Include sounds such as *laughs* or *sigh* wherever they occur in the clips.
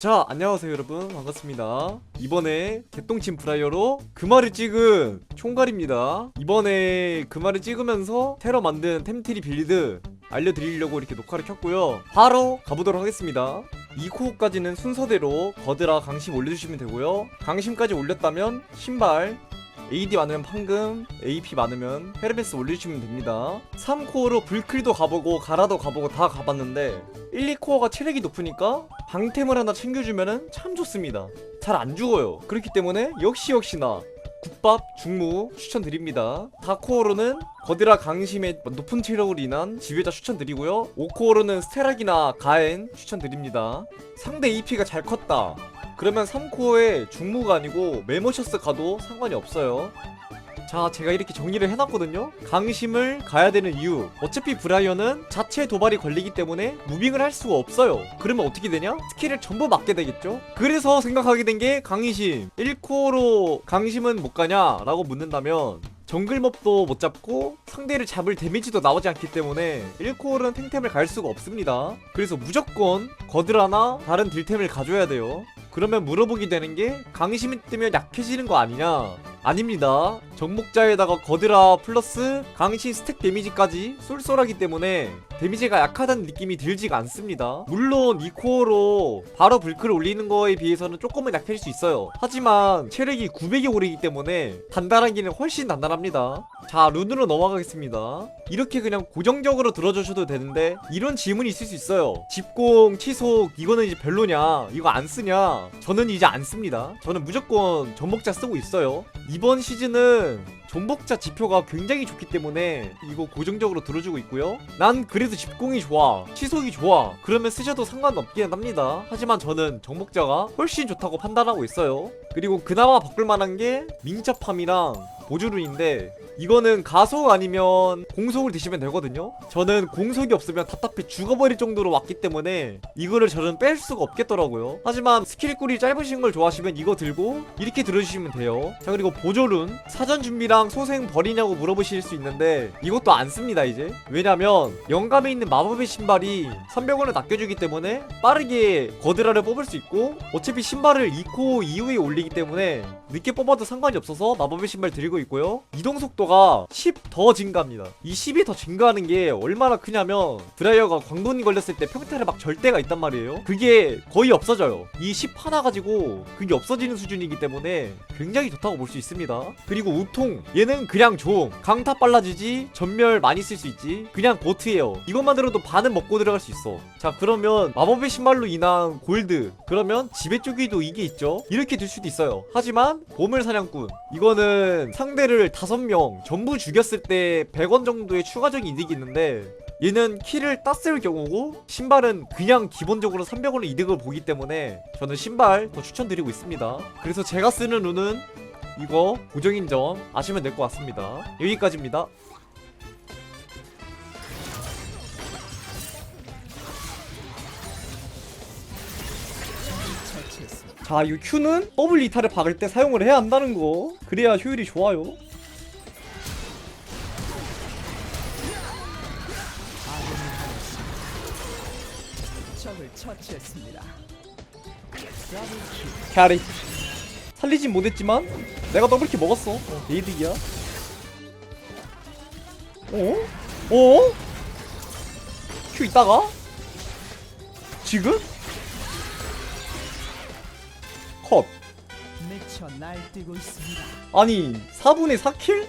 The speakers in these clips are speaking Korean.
자 안녕하세요 여러분. 반갑습니다. 이번에 개똥침 브라이어로 금화를 찍은 총괄입니다. 이번에 금화를 찍으면서 테러 만든 템트리 빌드 알려드리려고 이렇게 녹화를 켰고요. 바로 가보도록 하겠습니다. 2코어까지는 순서대로 거드라 강심 올려주시면 되고요. 강심까지 올렸다면 신발 AD 많으면 판금, AP 많으면 헤르메스 올려주시면 됩니다 3코어로 불클도 가보고 가라도 가보고 다 가봤는데 1, 2코어가 체력이 높으니까 방템을 하나 챙겨주면은 참 좋습니다. 잘 안 죽어요. 그렇기 때문에 역시 역시나 국밥, 중무 추천드립니다. 4코어로는 거드라 강심의 높은 체력으로 인한 지휘자 추천드리고요. 5코어로는 스테락이나 가엔 추천드립니다. 상대 AP가 잘 컸다. 그러면 3코어에 중무가 아니고 메모셔스 가도 상관이 없어요. 자, 제가 이렇게 정리를 해놨거든요. 강심을 가야 되는 이유. 어차피 브라이어는 자체 도발이 걸리기 때문에 무빙을 할 수가 없어요. 그러면 어떻게 되냐? 스킬을 전부 맞게 되겠죠? 그래서 생각하게 된 게 강심. 1코어로 강심은 못 가냐? 라고 묻는다면 정글몹도 못 잡고 상대를 잡을 데미지도 나오지 않기 때문에 1코어는 탱템을 갈 수가 없습니다. 그래서 무조건 거드라나 다른 딜템을 가져야 돼요. 그러면 물어보게 되는 게 강심이 뜨면 약해지는 거 아니냐? 아닙니다. 정복자에다가 거드라 플러스 강신 스택 데미지까지 쏠쏠하기 때문에 데미지가 약하다는 느낌이 들지가 않습니다. 물론 이 코어로 바로 불크를 올리는 거에 비해서는 조금은 약해질 수 있어요. 하지만 체력이 900이 오르기 때문에 단단하기는 훨씬 단단합니다. 자, 룬으로 넘어가겠습니다. 이렇게 그냥 고정적으로 들어주셔도 되는데 이런 질문이 있을 수 있어요. 집공, 치속 이거는 이제 별로냐? 이거 안 쓰냐? 저는 이제 안 씁니다. 저는 무조건 정복자 쓰고 있어요. 이번 시즌은 정복자 지표가 굉장히 좋기 때문에 이거 고정적으로 들어주고 있고요. 난 그래도 집공이 좋아, 치속이 좋아. 그러면 쓰셔도 상관없긴 합니다. 하지만 저는 정복자가 훨씬 좋다고 판단하고 있어요. 그리고 그나마 바꿀만한 게 민첩함이랑 보조룬인데 이거는 가속 아니면 공속을 드시면 되거든요. 저는 공속이 없으면 답답해 죽어버릴 정도로 왔기 때문에 이거를 저는 뺄 수가 없겠더라고요. 하지만 스킬꿀이 짧으신 걸 좋아하시면 이거 들고 이렇게 들어주시면 돼요. 자 그리고 보조룬 사전 준비랑 소생 버리냐고 물어보실 수 있는데 이것도 안 씁니다 이제. 왜냐면 영감에 있는 마법의 신발이 300원을 낚여주기 때문에 빠르게 거드라를 뽑을 수 있고 어차피 신발을 2코 이후에 올리기 때문에 늦게 뽑아도 상관이 없어서 마법의 신발 드리고 있고요. 이동 속도가 10 더 증가합니다. 이 10이 더 증가하는 게 얼마나 크냐면 드라이어가 광분이 걸렸을 때 평타를 막 절대가 있단 말이에요. 그게 거의 없어져요. 이 10 하나 가지고 그게 없어지는 수준이기 때문에 굉장히 좋다고 볼 수 있습니다. 그리고 우통 얘는 그냥 좀 강타 빨라지지 전멸 많이 쓸 수 있지 그냥 보트예요. 이것만 들어도 반은 먹고 들어갈 수 있어. 자 그러면 마법의 신발로 인한 골드 그러면 지배 쪽에도 이게 있죠. 이렇게 될 수도 있어요. 하지만 보물 사냥꾼 이거는 상대를 다섯 명 전부 죽였을 때 100원 정도의 추가적인 이득이 있는데 얘는 키를 땄을 경우고 신발은 그냥 기본적으로 300원의 이득을 보기 때문에 저는 신발 더 추천드리고 있습니다. 그래서 제가 쓰는 룬은 이거 고정인 점 아시면 될 것 같습니다. 여기까지입니다. 자, 이 Q는 더블 이탈을 박을 때 사용을 해야 한다는 거. 그래야 효율이 좋아요. 적을 처치했습니다. 캐리. 살리진 못했지만 내가 더블킬 먹었어. 어, 게이득이야. 어? 어? Q 있다가? 지금? 컷. 아니 4분의 4킬? 제일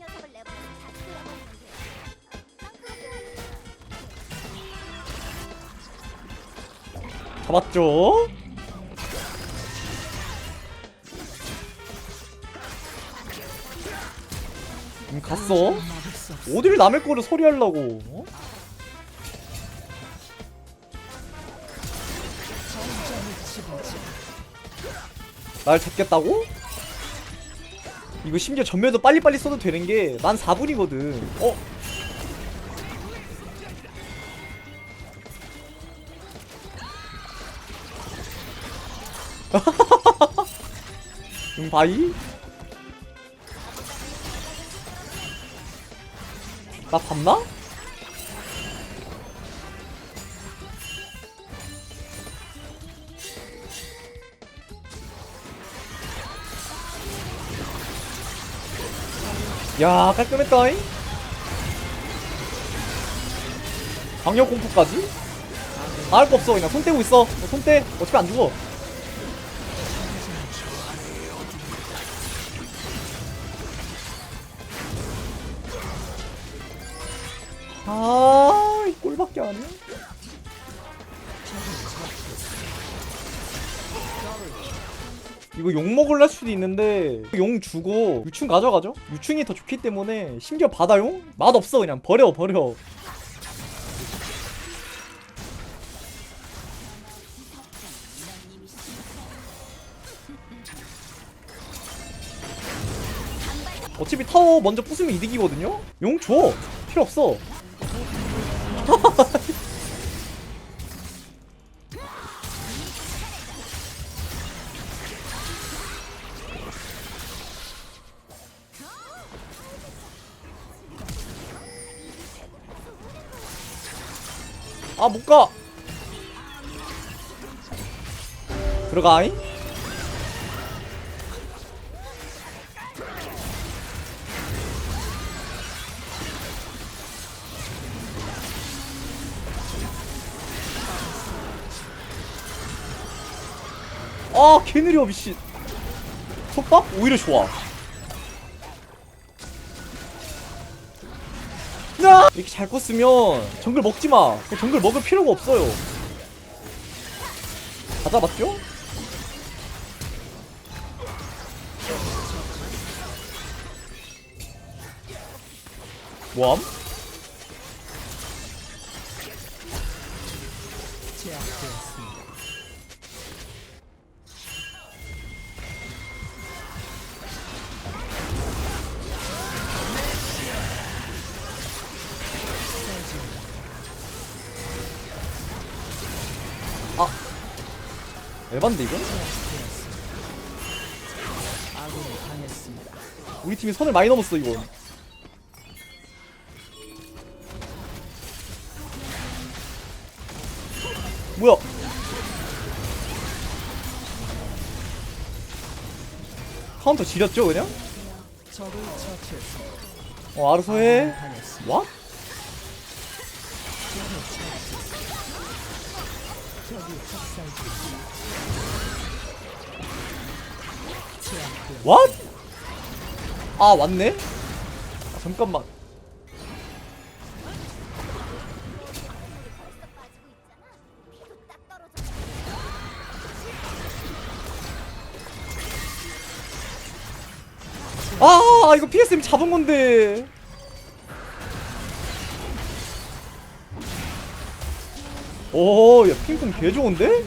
녀석을 내보내서 다시 올라가는 게 잡았죠? 음, 갔어? 어딜 남의 거를 소리하려고 어? 날 잡겠다고? 이거 심지어 전멸도 빨리빨리 써도 되는 게난 4분이거든 어? *laughs* 응 바이? 나 봤나? 야 깔끔했다잉? 강력 공포까지? 아 할 거 없어. 그냥 손 떼고 있어. 손 떼. 어차피 안 죽어. 아, 이 꼴밖에 안 해. 이거 욕 먹을라 수도 있는데 용 주고 유충 가져가죠? 유충이 더 좋기 때문에 심지어 바다용? 맛 없어 그냥 버려 버려 어차피 타워 먼저 부수면 이득이거든요? 용 줘! 필요 없어 아 못가. 들어가잉? 아 개느려 미친. 속박? 오히려 좋아 나 이렇게 잘 컸으면 정글 먹지 마 정글 먹을 필요가 없어요 다 잡았죠? 뭐함? 에반데 이거? 우리 팀이 선을 많이 넘었어 이건 뭐야 카운터 지렸죠 그냥? 어 알아서 해. 왓? 왓? 아 왔네? 아, 잠깐만 아 이거 PSM 잡은 건데 오 야 핑퐁 개 좋은데?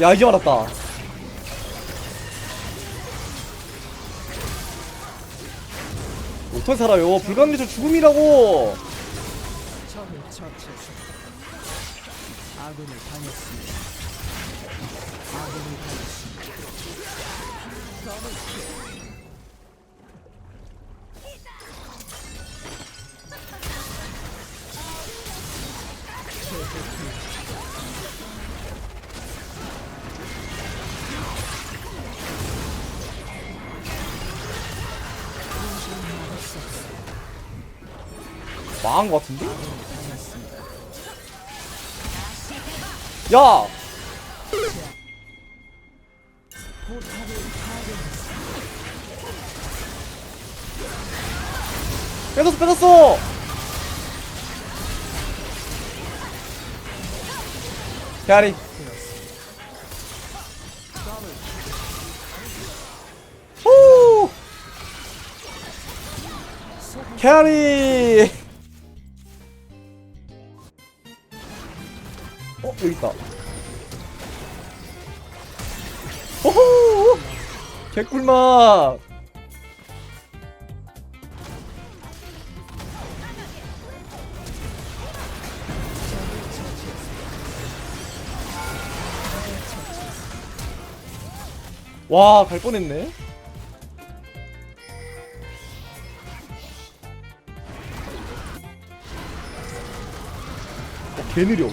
야 이제 알았다 어떻게 살아요. 불가능에서 죽음이라고 망한 것 같은데? 야! 뺏었어 뺏었어! 캐리 후! 캐리! 여기 있다. 호호! 개꿀맛. 와 갈 뻔했네 어, 개 느려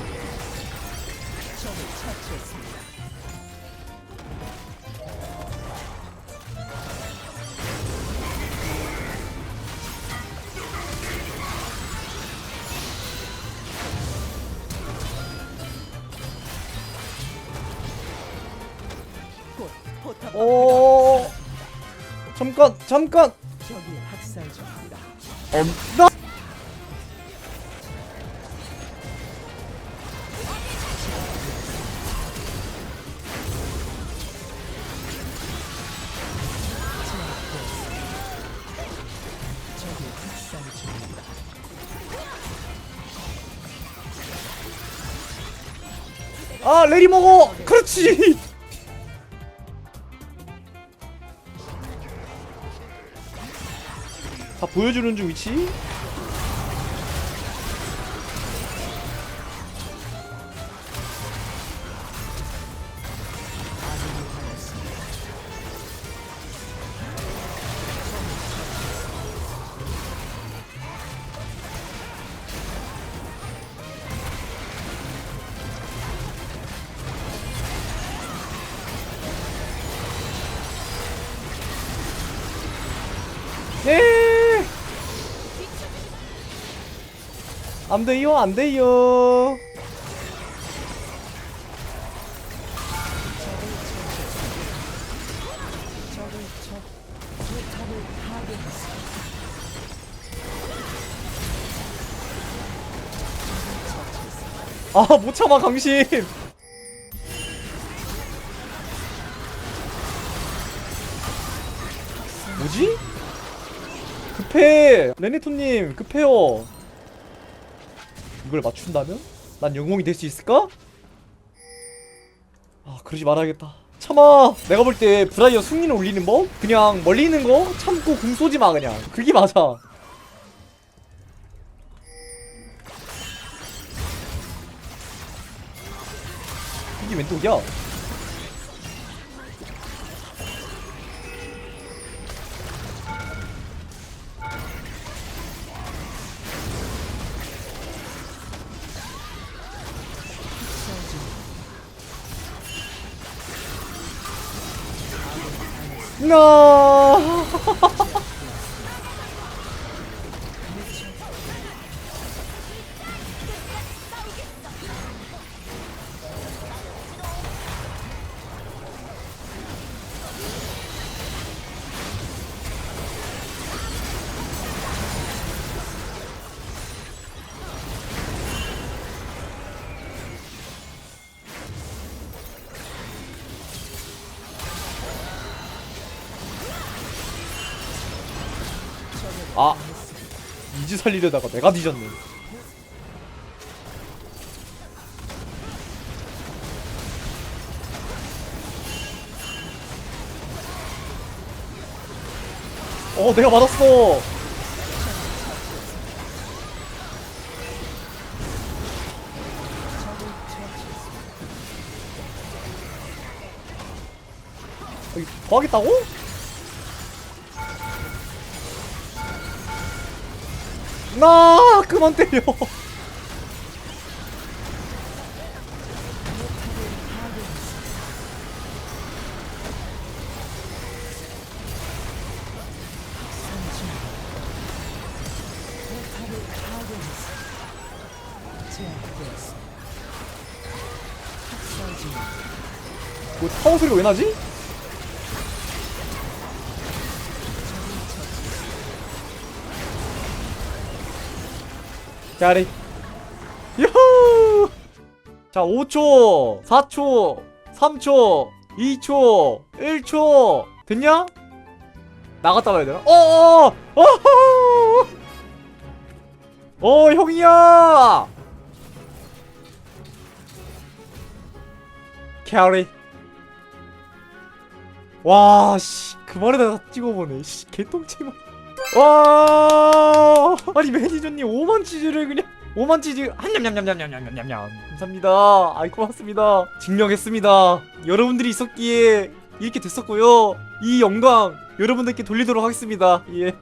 잠깐 잠깐 적이 학살 중입니다. 엄나 적이 학살 중입니다. 아 레리 먹어 그렇지 보여주는 중 위치 안 돼요, 안 돼요. 아, 못 참아, 강심. 뭐지? 급해. 레네토님, 급해요. 이걸 맞춘다면? 난 영웅이 될 수 있을까? 아, 그러지 말아야겠다. 참아. 내가 볼 때 브라이어 승리를 올리는 법? 그냥 멀리 있는 거 참고 궁 쏘지 마, 그냥. 그게 맞아. 이게 웬 독이야? No. 아 이지 살리려다가 내가 뒤졌네. 어 내가 맞았어. 여기 더 하겠다고? 나 그만 때려 뭐 타워 소리가 왜 나지? 야리 유후 자 5초 4초 3초 2초 1초 됐냐? 나갔다 와야 되나? 어어 어어 어 형이야 캐리 와, 씨, 그 말에다 다 찍어보네. 씨, 개똥치마. 와, 아니 매니저님 5만 치즈를 그냥 5만 치즈 한냠냠냠냠냠냠냠냠. 감사합니다. 아이 고맙습니다. 증명했습니다. 여러분들이 있었기에 이렇게 됐었고요 이 영광 여러분들께 돌리도록 하겠습니다 예